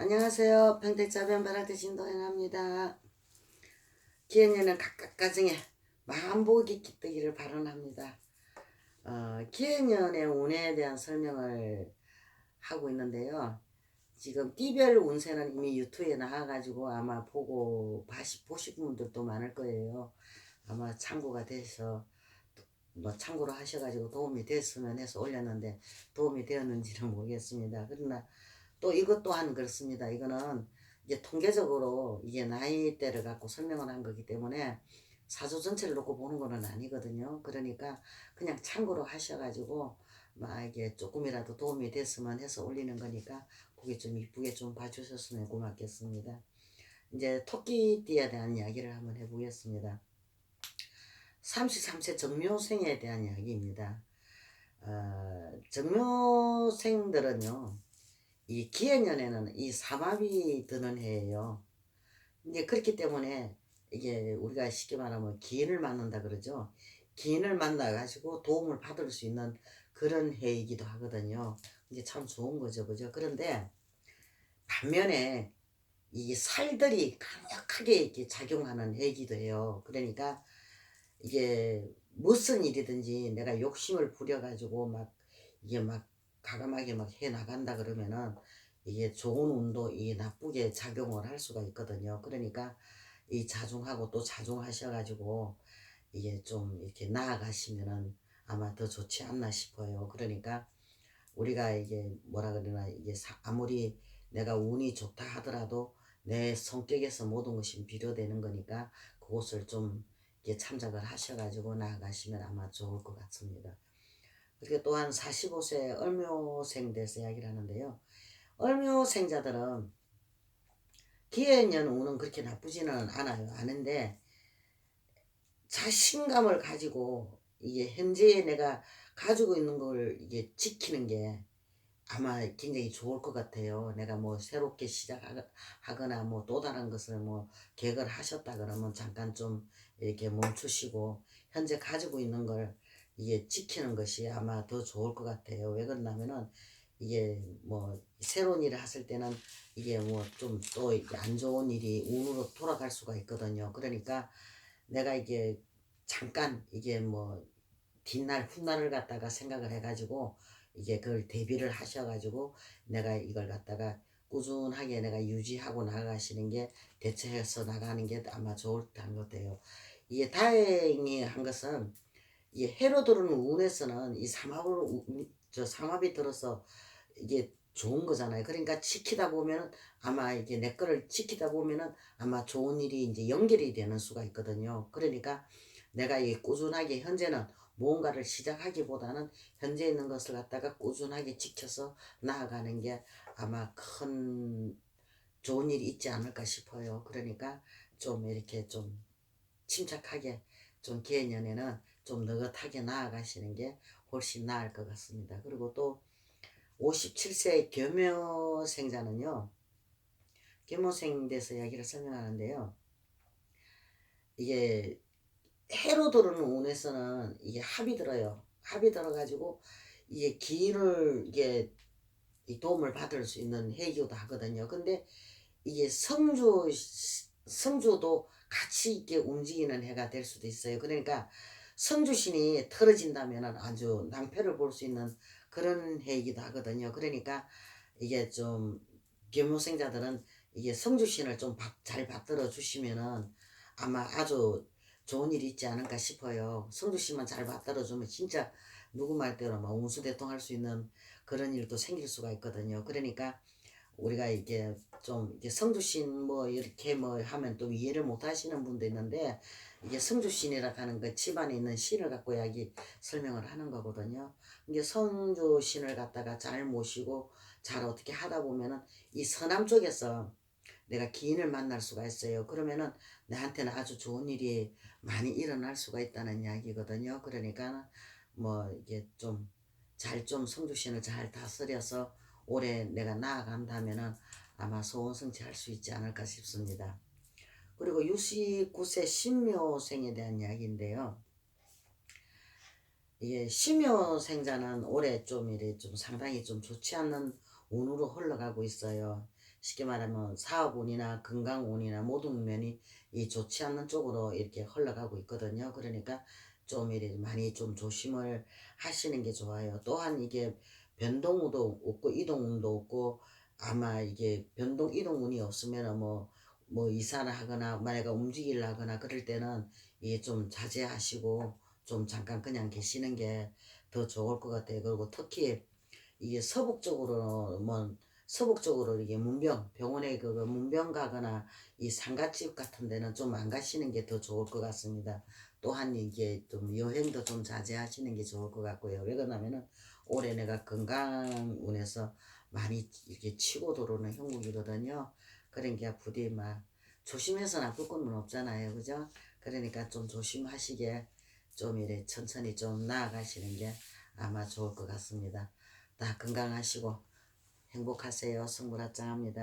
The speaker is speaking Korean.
안녕하세요. 평택자변 바랄때 진도연합니다. 기해년은 각각 가정에 만복이 깃뜨기를 발언합니다. 어, 기해년의 운에 대한 설명을 하고 있는데요. 지금 띠별 운세는 이미 유튜브에 나와가지고 아마 보고 바시, 보신 분들도 많을 거예요. 아마 참고가 돼서 뭐 참고로 하셔가지고 도움이 됐으면 해서 올렸는데 도움이 되었는지는 모르겠습니다. 그러나 또 이것 또한 그렇습니다. 이거는 이제 통계적으로 이게 나이대를 갖고 설명을 한 거기 때문에 사주 전체를 놓고 보는 거는 아니거든요. 그러니까 그냥 참고로 하셔가지고 막 이게 조금이라도 도움이 됐으면 해서 올리는 거니까 그게 좀 이쁘게 좀 봐주셨으면 고맙겠습니다. 이제 토끼띠에 대한 이야기를 한번 해보겠습니다. 33세 정묘생에 대한 이야기입니다. 어, 정묘생들은요, 이 기해년에는 이 삼합이 드는 해예요. 이제 그렇기 때문에 이게 우리가 쉽게 말하면 기인을 만난다 그러죠. 기인을 만나 가지고 도움을 받을 수 있는 그런 해이기도 하거든요. 이게 참 좋은 거죠, 그죠? 그런데 반면에 이 살들이 강력하게 이렇게 작용하는 해이기도 해요. 그러니까 이게 무슨 일이든지 내가 욕심을 부려 가지고 막 이게 막 가감하게 막 해 나간다 그러면은 이게 좋은 운도 이 나쁘게 작용을 할 수가 있거든요. 그러니까 이 자중하고 또 자중하셔가지고 이게 좀 이렇게 나아가시면은 아마 더 좋지 않나 싶어요. 그러니까 우리가 이게 뭐라 그러나 이게 사- 아무리 내가 운이 좋다 하더라도 내 성격에서 모든 것이 비료되는 거니까 그것을 좀 이렇게 참작을 하셔가지고 나아가시면 아마 좋을 것 같습니다. 그리고 또한 45세 을묘생 돼서 이야기를 하는데요. 을묘생자들은 기해년 운은 그렇게 나쁘지는 않아요. 아는데 자신감을 가지고 이게 현재 내가 가지고 있는 걸 이게 지키는 게 아마 굉장히 좋을 것 같아요. 내가 뭐 새롭게 시작하거나 뭐 또 다른 것을 뭐 계획을 하셨다 그러면 잠깐 좀 이렇게 멈추시고 현재 가지고 있는 걸 이게 지키는 것이 아마 더 좋을 것 같아요. 왜 그러냐면은 이게 뭐 새로운 일을 하실 때는 이게 뭐 좀 또 안 좋은 일이 운으로 돌아갈 수가 있거든요. 그러니까 내가 이게 잠깐 이게 뭐 뒷날 훗날을 갖다가 생각을 해가지고 이게 그걸 대비를 하셔가지고 내가 이걸 갖다가 꾸준하게 내가 유지하고 나가시는 게 대처해서 나가는 게 아마 좋을 것 같아요. 이게 다행히 한 것은 이 해로 들어오는 운에서는 이 삼합으로 저 삼합이 들어서 이게 좋은 거잖아요. 그러니까 지키다 보면은 아마 이게 내 거를 지키다 보면은 아마 좋은 일이 이제 연결이 되는 수가 있거든요. 그러니까 내가 이 꾸준하게 현재는 무언가를 시작하기보다는 현재 있는 것을 갖다가 꾸준하게 지켜서 나아가는 게 아마 큰 좋은 일이 있지 않을까 싶어요. 그러니까 좀 이렇게 좀 침착하게 좀 개년에는 좀 느긋하게 나아가시는 게 훨씬 나을 것 같습니다. 그리고 또 57세 겸묘생자는요. 겸묘생 돼서 이야기를 설명하는데요. 이게 해로 들어오는 운에서는 이게 합이 들어요. 합이 들어가지고 이게 기인을 이게 이 도움을 받을 수 있는 해기도 하거든요. 근데 이게 성주 성주도 같이 있게 움직이는 해가 될 수도 있어요. 그러니까 성주신이 틀어진다면 아주 낭패를 볼 수 있는 그런 해이기도 하거든요. 그러니까 이게 좀 겸묘생자들은 이게 성주신을 좀 잘 받들어 주시면은 아마 아주 좋은 일이 있지 않을까 싶어요. 성주신만 잘 받들어 주면 진짜 누구 말대로 막 운수대통할 수 있는 그런 일도 생길 수가 있거든요. 그러니까 우리가 이게 좀 이게 성주신 뭐 이렇게 뭐 하면 또 이해를 못 하시는 분도 있는데 이게 성주신이라 하는 그 집안에 있는 신을 갖고 이야기 설명을 하는 거거든요. 이게 성주신을 갖다가 잘 모시고 잘 어떻게 하다 보면은 이 서남 쪽에서 내가 기인을 만날 수가 있어요. 그러면은 나한테는 아주 좋은 일이 많이 일어날 수가 있다는 이야기거든요. 그러니까 뭐 이게 좀 잘 좀 성주신을 잘 다스려서 올해 내가 나아간다면은 아마 소원 성취할 수 있지 않을까 싶습니다. 그리고 69세 신묘생에 대한 이야기인데요. 이게 신묘생자는 올해 좀 이래 좀 상당히 좀 좋지 않는 운으로 흘러가고 있어요. 쉽게 말하면 사업운이나 건강운이나 모든 면이 이 좋지 않는 쪽으로 이렇게 흘러가고 있거든요. 그러니까 좀 이렇게 많이 좀 조심을 하시는 게 좋아요. 또한 이게 변동우도 없고 이동운도 없고 아마 이게 변동 이동운이 없으면 뭐, 뭐 이사를 하거나 만약에 움직이려 하거나 그럴 때는 이게 좀 자제하시고 좀 잠깐 그냥 계시는 게 더 좋을 것 같아요. 그리고 특히 이게 서북 쪽으로 뭐 서북 쪽으로 이게 문병 병원에 그 문병 가거나 이 상가집 같은 데는 좀 안 가시는 게 더 좋을 것 같습니다. 또한 이게 좀 여행도 좀 자제하시는 게 좋을 것 같고요. 왜 그러냐면은 올해 내가 건강운에서 많이 이렇게 치고 들어오는 형국이거든요. 그러니까 부디 막 조심해서 나쁠 건 없잖아요. 그죠? 그러니까 좀 조심하시게 좀 이래 천천히 좀 나아가시는 게 아마 좋을 것 같습니다. 다 건강하시고 행복하세요. 승부라짱합니다.